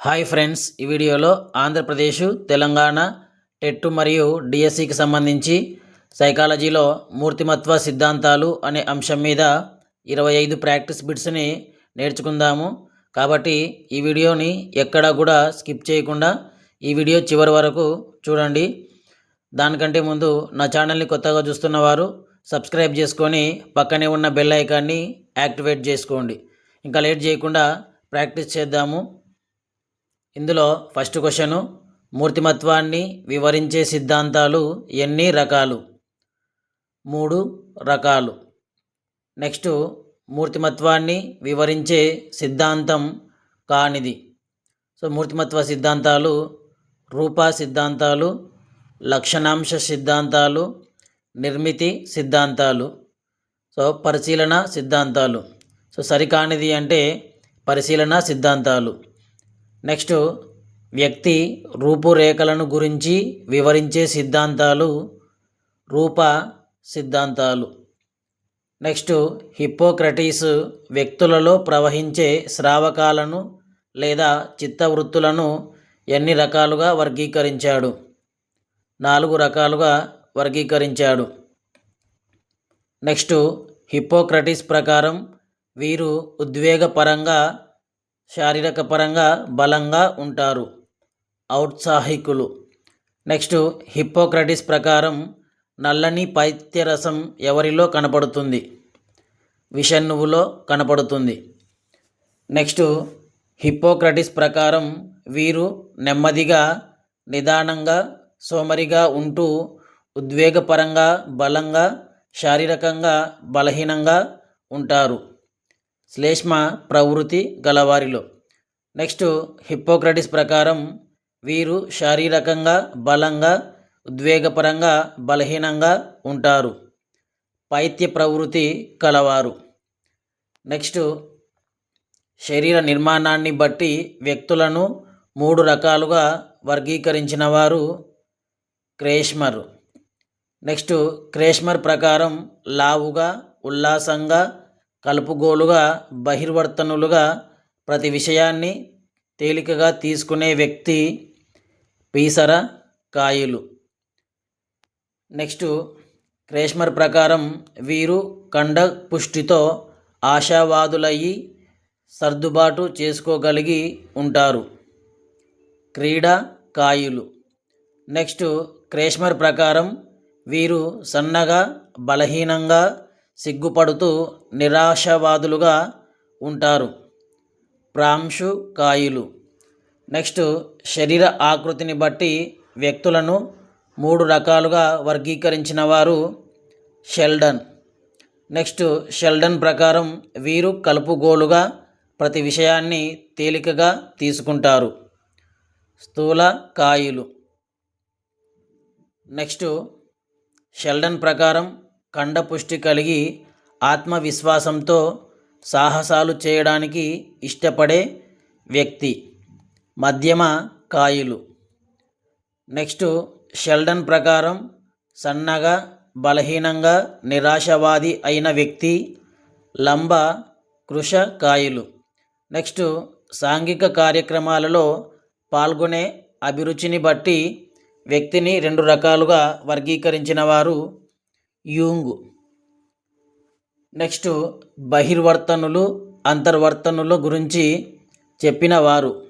Hi friends ఈ వీడియోలో Andhra Pradesh Telangana TET మరియు డిఎస్సికి సంబంధించి సైకాలజీలో మూర్తిమత్వ సిద్ధాంతాలు అనే అంశం మీద ఇరవై ఐదు ప్రాక్టీస్ బిట్స్ని నేర్చుకుందాము. కాబట్టి ఈ వీడియోని ఎక్కడా కూడా స్కిప్ చేయకుండా ఈ వీడియో చివరి వరకు చూడండి. దానికంటే ముందు నా ఛానల్ని కొత్తగా చూస్తున్న వారు సబ్స్క్రైబ్ చేసుకొని పక్కనే ఉన్న బెల్ ఐకాన్ని యాక్టివేట్ చేసుకోండి. ఇంకా లేట్ చేయకుండా ప్రాక్టీస్ చేద్దాము. ఇందులో ఫస్ట్ క్వశ్చను మూర్తిమత్వాన్ని వివరించే సిద్ధాంతాలు ఎన్ని రకాలు? మూడు రకాలు. నెక్స్ట్ మూర్తిమత్వాన్ని వివరించే సిద్ధాంతం కానిది. సో మూర్తిమత్వ సిద్ధాంతాలు రూప సిద్ధాంతాలు లక్షణాంశ సిద్ధాంతాలు నిర్మితి సిద్ధాంతాలు. సో పరిశీలన సిద్ధాంతాలు. సో సరికానిది అంటే పరిశీలన సిద్ధాంతాలు. నెక్స్ట్ వ్యక్తి రూపురేఖలను గురించి వివరించే సిద్ధాంతాలు రూప సిద్ధాంతాలు. నెక్స్ట్ హిప్పోక్రటీస్ వ్యక్తులలో ప్రవహించే శ్రావకాలను లేదా చిత్తవృత్తులను ఎన్ని రకాలుగా వర్గీకరించాడు? నాలుగు రకాలుగా వర్గీకరించాడు. నెక్స్ట్ హిప్పోక్రటీస్ ప్రకారం వీరు ఉద్వేగపరంగా శారీరక పరంగా బలంగా ఉంటారు. ఔత్సాహికులు. నెక్స్ట్ హిప్పోక్రటిస్ ప్రకారం నల్లని పైత్యరసం ఎవరిలో కనపడుతుంది? విషణువులో కనపడుతుంది. నెక్స్ట్ హిప్పోక్రటిస్ ప్రకారం వీరు నెమ్మదిగా నిదానంగా సోమరిగా ఉంటూ ఉద్వేగపరంగా బలంగా శారీరకంగా బలహీనంగా ఉంటారు. శ్లేష్మ ప్రవృత్తి గలవారిలో. నెక్స్ట్ హిప్పోక్రటిస్ ప్రకారం వీరు శారీరకంగా బలంగా ఉద్వేగపరంగా బలహీనంగా ఉంటారు. పైత్య ప్రవృత్తి కలవారు. నెక్స్ట్ శరీర నిర్మాణాన్ని బట్టి వ్యక్తులను మూడు రకాలుగా వర్గీకరించిన వారు క్రేష్మర్. నెక్స్ట్ క్రేష్మర్ ప్రకారం లావుగా ఉల్లాసంగా కలుపుగోలుగా బహిర్వర్తనులుగా ప్రతి విషయాన్ని తేలికగా తీసుకునే వ్యక్తి పీసర కాయులు. నెక్స్ట్ క్రేష్మర్ ప్రకారం వీరు కండ పుష్టితో ఆశావాదులయ్యి సర్దుబాటు చేసుకోగలిగి ఉంటారు. క్రీడా కాయులు. నెక్స్ట్ క్రేష్మర్ ప్రకారం వీరు సన్నగా బలహీనంగా సిగ్గుపడుతూ నిరాశావాదులుగా ఉంటారు. ప్రాంశుకాయులు నెక్స్ట్ శరీర ఆకృతిని బట్టి వ్యక్తులను మూడు రకాలుగా వర్గీకరించిన వారు షెల్డన్. నెక్స్ట్ షెల్డన్ ప్రకారం వీరు కలుపుగోలుగా ప్రతి విషయాన్ని తేలికగా తీసుకుంటారు. స్థూల కాయులు. నెక్స్ట్ షెల్డన్ ప్రకారం కండపుష్టి కలిగి ఆత్మవిశ్వాసంతో సాహసాలు చేయడానికి ఇష్టపడే వ్యక్తి. మధ్యమ కాయులు. నెక్స్ట్ షెల్డన్ ప్రకారం సన్నగా బలహీనంగా నిరాశవాది అయిన వ్యక్తి లంబ కృష కాయులు. నెక్స్ట్ సాంఘిక కార్యక్రమాలలో పాల్గొనే అభిరుచిని బట్టి వ్యక్తిని రెండు రకాలుగా వర్గీకరించిన వారు యూంగ్. నెక్స్ట్ బహిర్వర్తనులు అంతర్వర్తనుల గురించి చెప్పిన వారు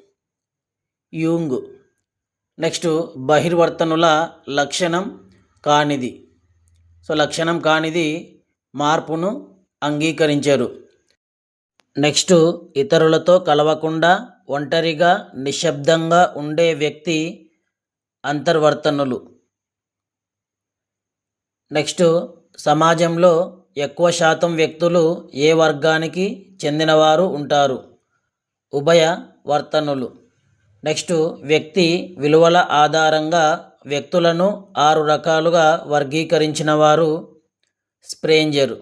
యూంగ్. నెక్స్ట్ బహిర్వర్తనుల లక్షణం కానిది. సో లక్షణం కానిది మార్పును అంగీకరించారు. నెక్స్ట్ ఇతరులతో కలవకుండా ఒంటరిగా నిశ్శబ్దంగా ఉండే వ్యక్తి అంతర్వర్తనులు. నెక్స్ట్ సమాజంలో ఎక్కువ శాతం వ్యక్తులు ఏ వర్గానికి చెందినవారు ఉంటారు? ఉభయ వర్తనులు. నెక్స్ట్ వ్యక్తి విలువల ఆధారంగా వ్యక్తులను ఆరు రకాలుగా వర్గీకరించిన వారు స్ప్రేంజరు.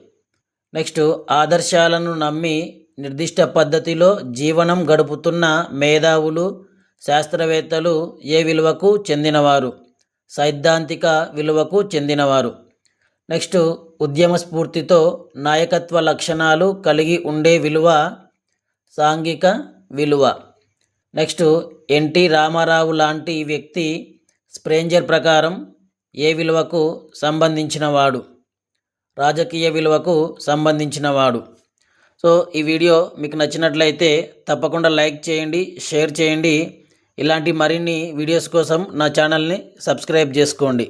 నెక్స్ట్ ఆదర్శాలను నమ్మి నిర్దిష్ట పద్ధతిలో జీవనం గడుపుతున్న మేధావులు శాస్త్రవేత్తలు ఏ విలువకు చెందినవారు? సైద్ధాంతిక విలువకు చెందినవారు. నెక్స్ట్ ఉద్యమ స్ఫూర్తితో నాయకత్వ లక్షణాలు కలిగి ఉండే విలువ సాంఘిక విలువ. నెక్స్ట్ ఎన్టీ రామారావు లాంటి వ్యక్తి స్ప్రేంజర్ ప్రకారం ఏ విలువకు సంబంధించినవాడు రాజకీయ విలువకు సంబంధించినవాడు సో ఈ వీడియో మీకు నచ్చినట్లయితే తప్పకుండా లైక్ చేయండి షేర్ చేయండి. ఇలాంటి మరిన్ని వీడియోస్ కోసం నా ఛానల్ని సబ్స్క్రైబ్ చేసుకోండి.